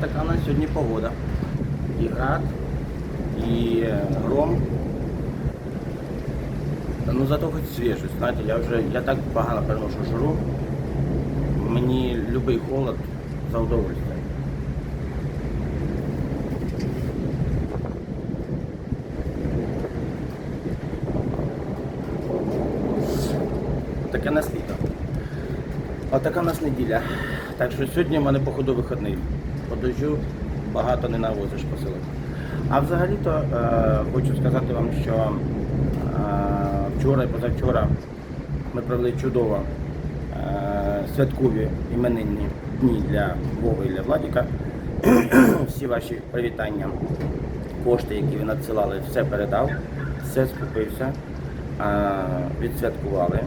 От у нас сьогодні погода. І град, і е, гром. Ну зато хоч свіжість. Знаєте, я вже я так погано переношу жару. Мені любий холод за удовольствие. Таке нас літо. А така нас неділя. Так що сьогодні в мене походу вихідний. По дощу багато не навозиш по селу. А взагалі-то е, хочу сказати вам, що е, вчора і позавчора ми провели чудово е, святкові іменинні дні для Вови і для Владіка. Всі ваші привітання, кошти, які ви надсилали, все передав, все скупився, е, відсвяткували.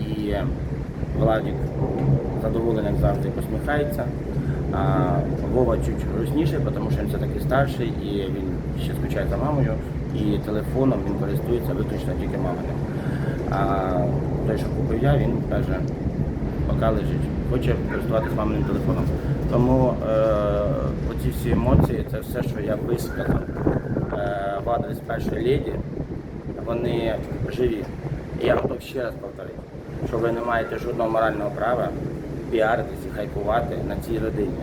І Владик задоволений, завжди посміхається. А Вова чуть грустніше, тому що він все-таки старший і він ще скучає за мамою, і телефоном він користується виключно тільки маминим. А той, що купив я, він каже, поки лежить, хоче користуватися маминим телефоном. Тому е, оці всі емоції, це все, що я висказав е, в адрес першої леді, вони живі. І я готов ще раз повторити, що ви не маєте жодного морального права піаритися, хайпувати на цій родині.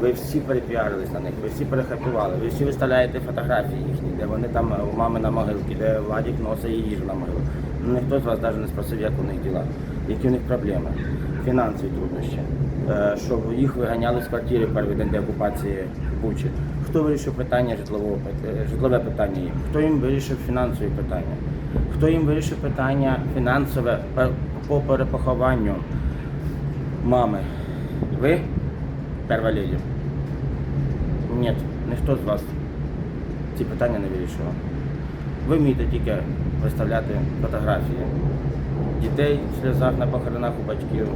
Ви всі перепіарились на них, ви всі перехайпували, ви всі виставляєте фотографії їхні, де вони там у мами на могилці, де Владик носить їжу на могилу. Ну, Ніхто з вас навіть не спросив, як у них діла, які у них проблеми, фінансові труднощі, е, щоб їх виганяли з квартири в перший день деокупації Бучі. Хто вирішив питання житлового е, житлове питання їм? Хто їм вирішив фінансові питання? Хто їм вирішив питання фінансове по перепохованню мами? Ви? Перва леді? Ні, ніхто з вас ці питання не вирішував. Ви вмієте тільки виставляти фотографії дітей в сльозах на похоронах у батьків,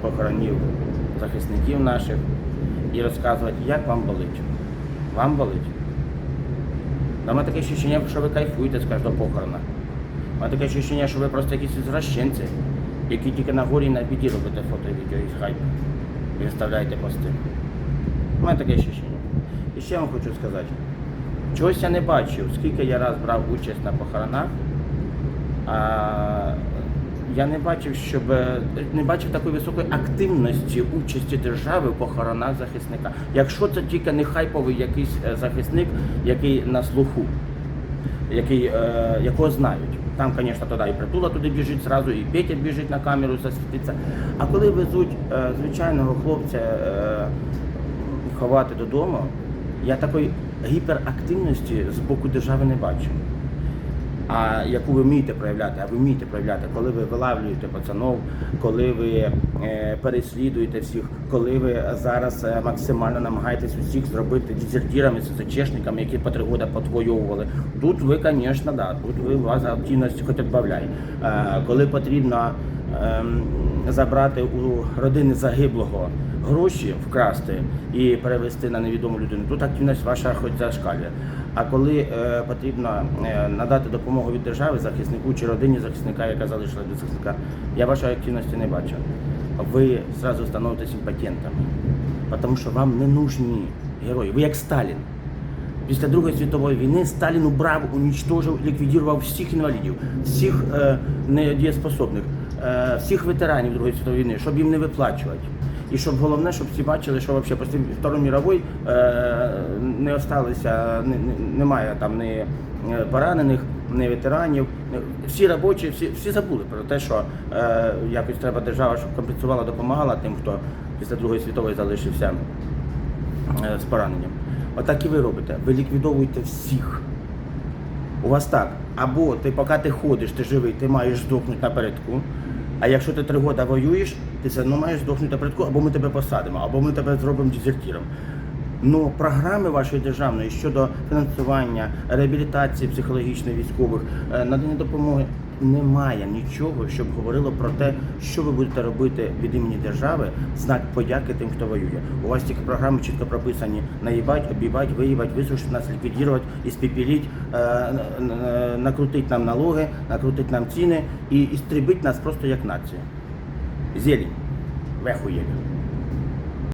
похоронів захисників наших і розказувати, як вам болить. Вам болить? У мене таке відчуття, що ви кайфуєте з кожного похорона. У мене таке відчуття, що ви просто якісь извращенці, які тільки на горі на біді робите фото і відео і хайп. І виставляєте пости. У мене таке відчуття. І ще вам хочу сказати. Чогось я не бачив, скільки я раз брав участь на похоронах, а я не бачив, щоб не бачив такої високої активності участі держави в похоронах захисника. Якщо це тільки не хайповий якийсь е, захисник, який на слуху, який, е, якого знають. Там, звісно, тоді і притула туди біжить зразу, і Петя біжить на камеру, засвітиться. А коли везуть е, звичайного хлопця е, ховати додому, я такої гіперактивності з боку держави не бачу. А яку ви вмієте проявляти, а ви вмієте проявляти, коли ви вилавлюєте пацанов, коли ви е, переслідуєте всіх, коли ви зараз е, максимально намагаєтесь усіх зробити дезертірами, СЗЧшниками, які по три роки подвоювали. Тут ви, звісно, да, тут ви вас активність хоч відбавляє. Е, коли потрібно забрати у родини загиблого гроші, вкрасти і перевести на невідому людину, тут активність ваша хоч зашкалює. А коли е, потрібно е, надати допомогу від держави захиснику чи родині захисника, яка залишила до захисника, я вашої активності не бачу. Ви одразу становитесь імпотентами, тому що вам не нужні герої. Ви як Сталін. Після Другої світової війни Сталін убрав, унічтожив, ліквідував всіх інвалідів, всіх е, недієспособних, всіх ветеранів Другої світової війни, щоб їм не виплачувати. І щоб головне, щоб всі бачили, що взагалі після Второї мірової е, не не- немає там ні е, поранених, ні ветеранів. Всі робочі, всі, всі забули про те, що е, якось треба держава, щоб компенсувала, допомагала тим, хто після Другої світової залишився е, з пораненням. Отак і ви робите. Ви ліквідовуєте всіх. У вас так. Або ти, поки ти ходиш, ти живий, ти маєш здохнути напередку. А якщо ти три роки воюєш, ти все одно маєш здохнути напередку, або ми тебе посадимо, або ми тебе зробимо дезертіром. Ну, програми вашої державної щодо фінансування, реабілітації психологічної військових, е, надання допомоги немає нічого, щоб говорило про те, що ви будете робити від імені держави знак подяки тим, хто воює. У вас тільки програми чітко прописані: наїбать, обібать, виїбать, висушити нас, ліквідувати, іспепіліть, е, н- накрутить нам налоги, накрутить нам ціни і істребить нас просто як націю. Зелень. Ви охуєли.